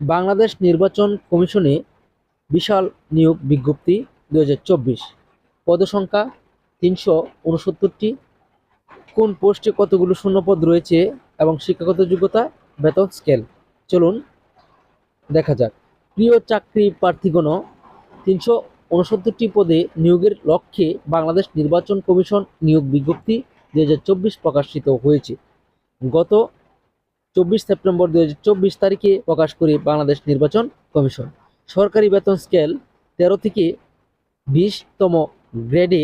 বাংলাদেশ নির্বাচন কমিশনে বিশাল নিয়োগ বিজ্ঞপ্তি দু হাজার চব্বিশ। পদসংখ্যা তিনশো উনসত্তরটি। কোন পোস্টে কতগুলো শূন্যপদ রয়েছে এবং শিক্ষাগত যোগ্যতা, বেতন, স্কেল? চলুন দেখা যাক। প্রিয় চাকরি প্রার্থীগণ, তিনশো উনসত্তরটি পদে নিয়োগের লক্ষ্যে বাংলাদেশ নির্বাচন কমিশন নিয়োগ বিজ্ঞপ্তি দু হাজার চব্বিশ প্রকাশিত হয়েছে। গত চব্বিশ সেপ্টেম্বর দু হাজার চব্বিশ তারিখে প্রকাশ করে বাংলাদেশ নির্বাচন কমিশন। সরকারি বেতন স্কেল তেরো থেকে বিশতম গ্রেডে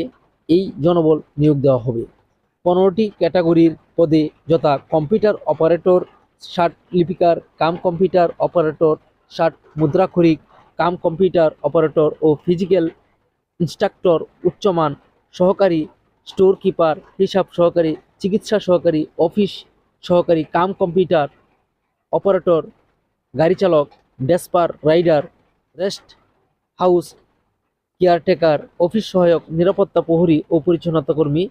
এই জনবল নিয়োগ দেওয়া হবে। পনেরোটি ক্যাটাগরির পদে যথা কম্পিউটার অপারেটর, ষাট লিপিকার, কাম কম্পিউটার অপারেটর, ষাট মুদ্রাক্ষরিক, কাম কম্পিউটার অপারেটর ও ফিজিক্যাল ইনস্ট্রাক্টর, উচ্চমান সহকারী স্টোর কিপার হিসাব সহকারী, চিকিৎসা সহকারী, অফিস সহকারী কাম কম্পিউটার, অপারেটর, গাড়ি চালক, despatch, rider, rest house, caretaker, office সহায়ক, নিরাপত্তা প্রহরী ও পরিচ্ছন্নতা কর্মী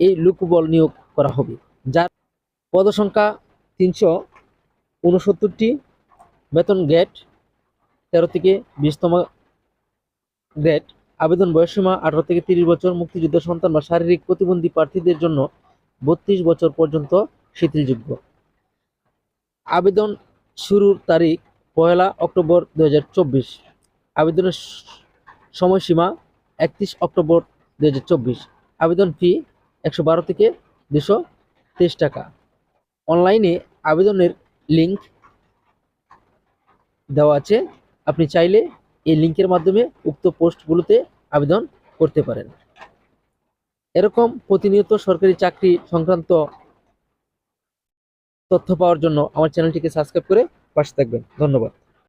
এই লোকবল নিয়োগ করা হবে। যার পদসংখ্যা তিনশো উনসত্তরটি, বেতন গেট তেরো থেকে বিশতম গ্রেড, আবেদন বয়সীমা আঠারো থেকে তিরিশ বছর, মুক্তিযুদ্ধ সন্তান বা শারীরিক প্রতিবন্ধী প্রার্থীদের জন্য বত্রিশ বছর পর্যন্ত শিথিলযোগ্য। আবেদন শুরুর তারিখ পয়লা অক্টোবর দুই হাজার চব্বিশ। আবেদনের সময়সীমা একত্রিশ অক্টোবর দু হাজার চব্বিশ। আবেদন ফি একশো বারো থেকে দুশো টাকা। অনলাইনে আবেদনের লিংক দেওয়া আছে। আপনি চাইলে এই লিঙ্কের মাধ্যমে উক্ত পোস্টগুলোতে আবেদন করতে পারেন। এরকম প্রতিনিয়ত সরকারি চাকরি সংক্রান্ত তথ্য পাওয়ার জন্য আমার চ্যানেলটিকে সাবস্ক্রাইব করে পাশে থাকবেন। ধন্যবাদ।